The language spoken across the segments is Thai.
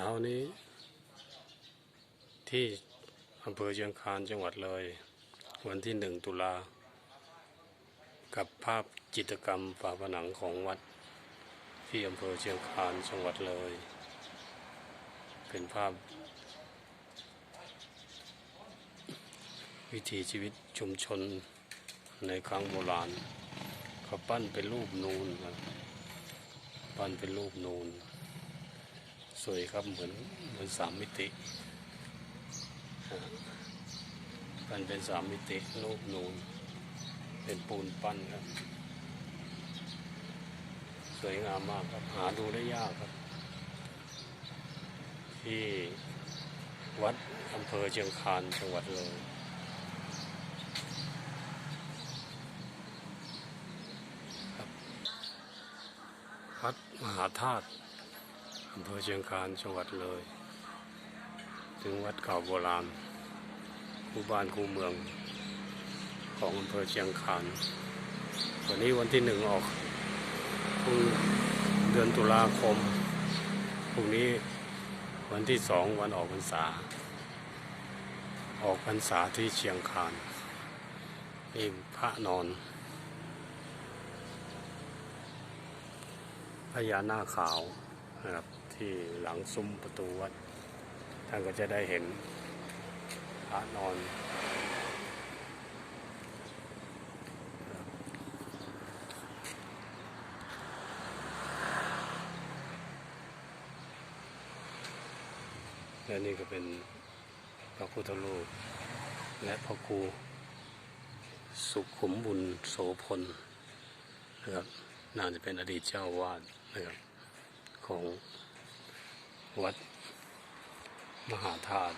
ช้านี้ ที่อำเภอเชียงคานจังหวัดเลย วันที่หนึ่งตุลา กับภาพจิตรกรรมฝาผนังของวัด ที่อำเภอเชียงคานจังหวัดเลย เป็นภาพ วิถีชีวิตชุมชนในครั้งโบราณเขาปั้นเป็นรูปนูนครับปั้นเป็นรูปนูน สวยครับเหมือนเหมือนสามมิติอ่าปั้นเป็นสามมิติรูปนูน เป็นปูนปั้นครับ สวยงามมากครับหาดูได้ยากครับ ที่วัดอำเภอเชียงคานจังหวัดเลยวัดมหาธาตุ อำเภอเชียงคานจังหวัดเลย ถึงวัดเก่าโบราณคู่บ้านคู่เมืองของอำเภอเชียงคานวันนี้วันที่หนึ่งออกพรุ่งเดือนตุลาคมพรุ่งนี้วันที่สองวันออกพรรษา ออกพรรษาที่เชียงคานนี่พระนอนพญานาคขาวนะครับ ที่หลังซุ้มประตูวัด ท่านก็จะได้เห็นพระนอนและนี่ก็เป็นพระพุทธรูปและพระครูสุขุมบุญโสพลนะครับน่าจะเป็นอดีตเจ้าวาดนะครับของ วัด มหาธาตุ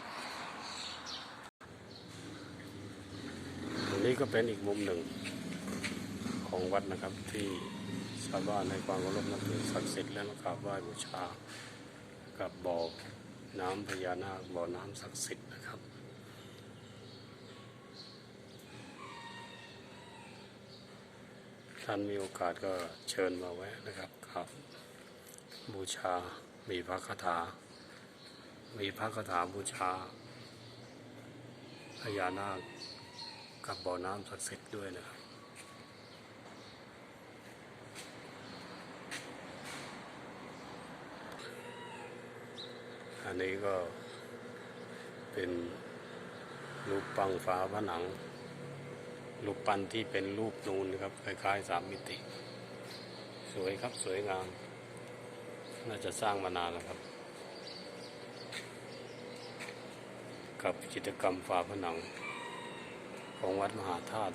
ตรงนี้ก็เป็นอีกมุมหนึ่งของวัดนะครับที่ชาวบ้านในความเคารพนับถือศักดิ์สิทธิ์และมากราบไหว้บูชา กับบ่อน้ำพญานาคบ่อน้ำศักดิ์สิทธิ์นะครับท่านมีโอกาสก็เชิญมาแวะนะครับครับ บูชา มีพระคาถา มีพระคาถาบูชาพญานาคกับบ่อน้ำศักดิ์สิทธิ์ด้วยนะครับอันนี้ก็เป็นรูปปังฝาผนัง รูปปั้นที่เป็นรูปนูนนะครับคล้ายๆสามมิติ สวยครับสวยงาม น่าจะสร้างมานานแล้วครับ กับกิจกรรมฝาผนัง ของวัดมหาธาตุ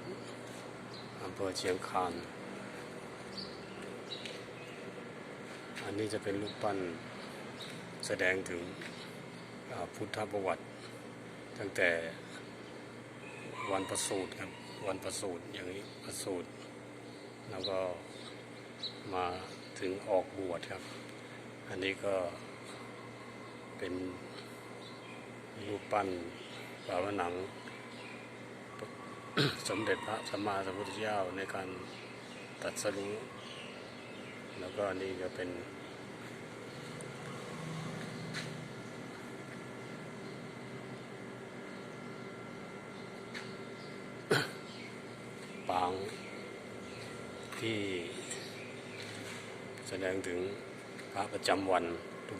อำเภอเชียงคานอันนี้จะเป็นรูปปั้นแสดงถึงพุทธประวัติ ตั้งแต่วันประสูติครับ วันประสูติอย่างนี้ประสูติแล้วก็มาถึงออกบวชครับ อันนี้ก็เป็นรูปปั้นฝาผนัง สมเด็จพระสัมมาสัมพุทธเจ้าในการตัดสรู้แล้วก็อันนี่ก็เป็นปางที่แสดงถึง พระประจำวัน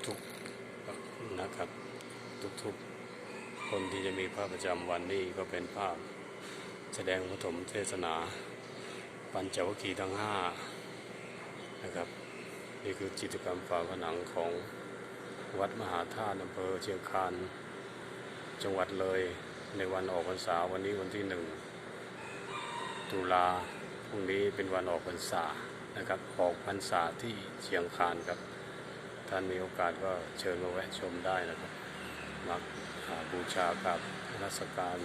ทุกๆนะครับ ทุกๆ คนที่จะมีพระประจำวันนี่ก็เป็นภาพ แสดงปฐมเทศนา ปัญจวัคคีย์ทั้งห้านะครับนี่คือจิตกรรมฝาผนังของวัดมหาธาตุอำเภอเชียงคานจังหวัดเลยในวันออกพรรษาวันนี้วันที่หนึ่งตุลาพรุ่งนี้เป็นวันออกพรรษานะครับออกพรรษาที่เชียงคานครับ ท่านมีโอกาสก็เชิญมาแวะชมได้นะครับมาอาบูชากับรัศการ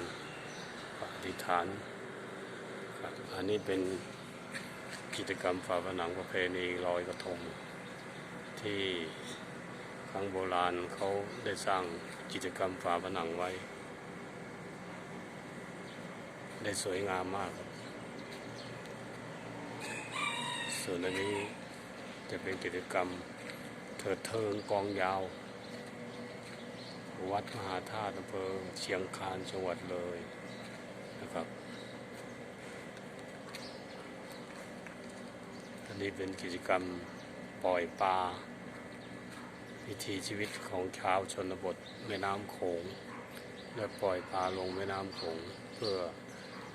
อธิฐานครับอันนี้เป็นกิจกรรมฝาผนังประเพณีลอยกระทง ที่ครั้งโบราณเขาได้สร้างกิจกรรมฝาผนังไว้ ได้สวยงามมากครับส่วนอันนี้จะเป็นกิจกรรม เถิดเทิงกองยาว วัดมหาธาตุอำเภอเชียงคานจังหวัดเลยนะครับอันนี้เป็นกิจกรรมปล่อยปลาวิถีชีวิตของชาวชนบทแม่น้ำโขง และปล่อยปลาลงแม่น้ำโขงเพื่อ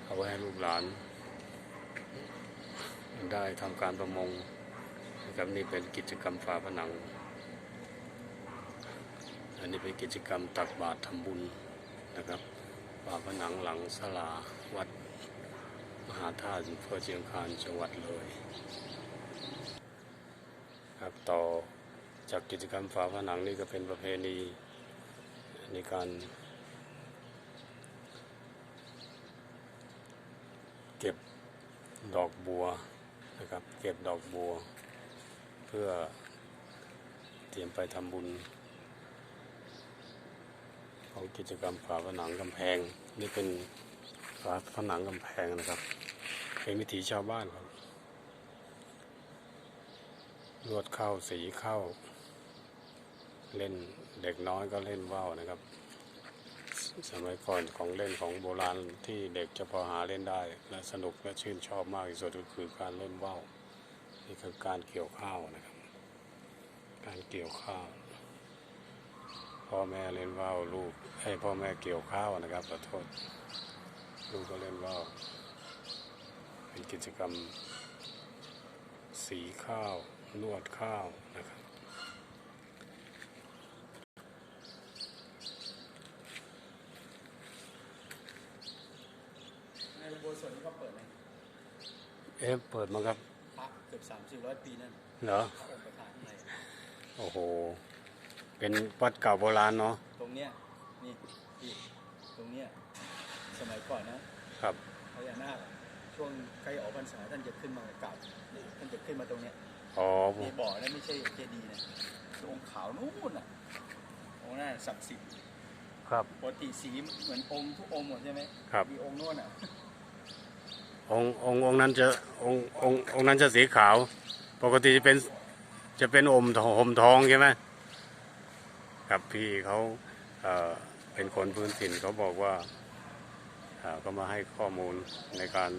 เอาไว้ให้ลูกหลาน ได้ทำการประมง นะครับนี่เป็นกิจกรรมฝาผนัง อันนี้เป็นกิจกรรมตักบาตรทำบุญนะครับฝาผนังหลังศาลาวัดมหาธาตุอำเภอเชียงคานจังหวัดเลยครับต่อจากกิจกรรมฝาผนังนี่ก็เป็นประเพณีในการเก็บดอกบัวนะครับ เก็บดอกบัว พื่อเตรียมไปทำบุญ ของกิจกรรมฝาผนังกำแพง นี่เป็นฝาผนังกำแพงนะครับเป็นวิถีชาวบ้านครับลวดเข้าสีเข้า เล่นเด็กน้อยก็เล่นว่าวนะครับ สมัยก่อนของเล่นของโบราณที่เด็กจะพอหาเล่นได้ และสนุกและชื่นชอบมากที่สุดก็คือการเล่นว่าว นี่คือการเกี่ยวข้าวนะครับ การเกี่ยวข้าว พ่อแม่เล่นว่าวลูกให้พ่อแม่เกี่ยวข้าวนะครับขอโทษลูกก็เล่นว่าวเป็นกิจกรรม สีข้าวนวดข้าวนะครับในอุโบสถนี่ก็เปิดเลยเอ๊ะเปิดมาครับพระเกือบสามสี่ร้อยปีนั่นเหรอพระองค์ประธานข้างในโอ้โห เป็นวัดเก่าโบราณเนาะตรงเนี้ยนี่พี่ตรงเนี้ยสมัยก่อนนะครับพญานาคอะช่วงใกล้ออกพรรษาท่านจะขึ้นมากราบนี่ท่านจะขึ้นมาตรงเนี้ยอ๋อนี่บ่อนั่นไม่ใช่เจดีย์นะองค์ขาวนู่นน่ะองค์นั้นศักดิ์สิทธิ์ครับปกติสีเหมือนองค์ทุกองค์หมดใช่ไหมครับมีองค์โน่นอะ องององนั้นจะองององนั้นจะสีขาว ปกติจะเป็นจะเป็นอมทองห่มทองใช่ไหมครับพี่เขาเอ่อเป็นคนพื้นถิ่นเขาบอกว่าอ่อก็มาให้ข้อมูลในการ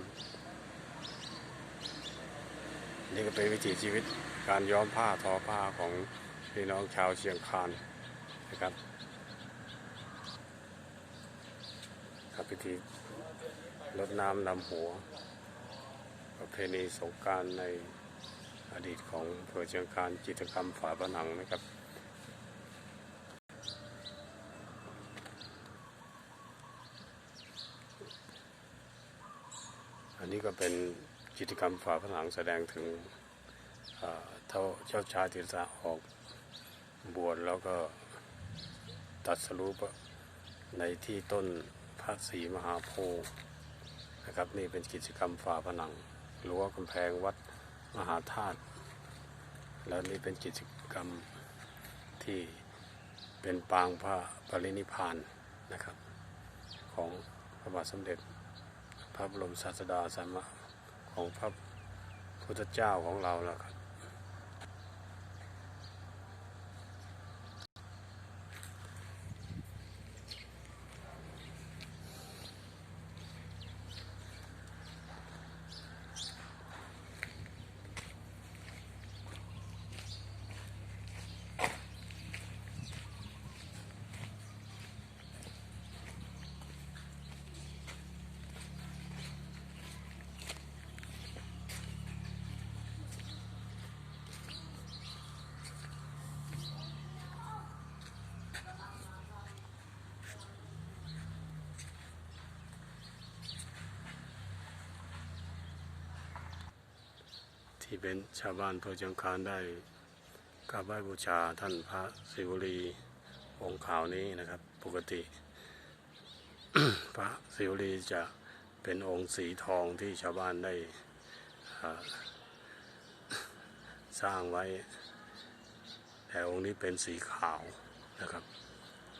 นี่ก็เป็นวิถีชีวิตการย้อมผ้าทอผ้าของพี่น้องชาวเชียงคานนะครับครับพิธี รดน้ำนำหัว ประเพณีสงการในอดีตของเภอเชียงคานจิตกรรมฝาผนังนะครับอันนี้ก็เป็นกิจกรรมฝาผนังแสดงถึงเอ่อเท่าเจ้าชายติสาออกบวชแล้วก็ตัดสรุปในที่ต้นพระศรีมหาโพธิ์ นะครับนี่เป็นกิจกรรมฝาผนังรั้วกำแพงวัดมหาธาตุแล้วนี่เป็นกิจกรรมที่เป็นปางพระปรินิพานนะครับ ของพระบาทสมเด็จ พระบรมศาสดาสามะของพระพุทธเจ้าของเราแล้วครับ ที่เป็นชาวบ้านเพื่อจังคารได้กราบไหว้บูชาท่านพระศิวลีองค์ขาวนี้นะครับ ปกติ พระศิวลีจะเป็นองค์สีทองที่ชาวบ้านได้สร้างไว้ แต่องค์นี้เป็นสีขาวนะครับ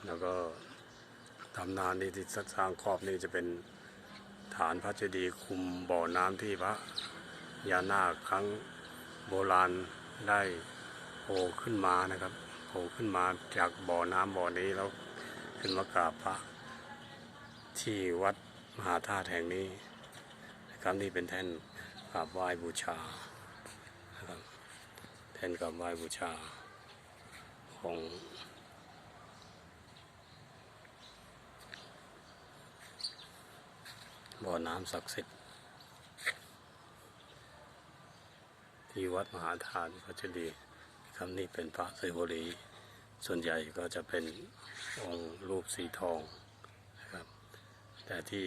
แล้วก็ตำนานนี้ที่สร้างครอบนี่จะเป็นฐานพระเจดีย์คุมบ่อน้ำที่พระ ยานาคครั้งโบราณได้โผล่ขึ้นมานะครับโผล่ขึ้นมาจากบ่อน้ำบ่อนี้แล้วขึ้นมากราบพระที่วัดมหาธาตุแห่งนี้นะครับนี่เป็นแท่นกราบไหว้บูชานะครับแท่นกราบไหว้บูชาของบ่อน้ำศักดิ์สิทธิ์ ที่วัดมหาธาตุพัชรีครับนี่เป็นพระศิวลีส่วนใหญ่ก็จะเป็นองค์รูปสีทองนะครับ แต่ที่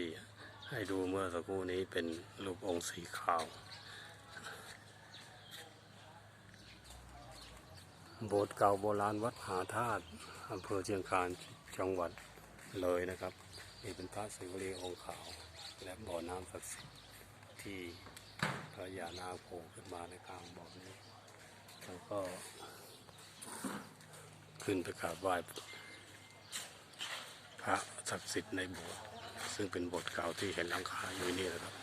ให้ดูเมื่อสักครู่นี้เป็นรูปองค์สีขาวโบสถ์เก่าโบราณวัดมหาธาตุอำเภอเชียงคานจังหวัดเลยนะครับนี่เป็นพระศิวลีองค์ขาว และบ่อน้ำศักดิ์สิทธิ์ที่ พระยานาโผล่ขึ้นมาในกลางบ่อนี้แล้วก็ ขึ้นไปกราบไหว้พระศักดิ์สิทธิ์ในโบสถ์ซึ่งเป็นโบสถ์เก่าที่เห็นหลังคาอยู่นี่นะครับ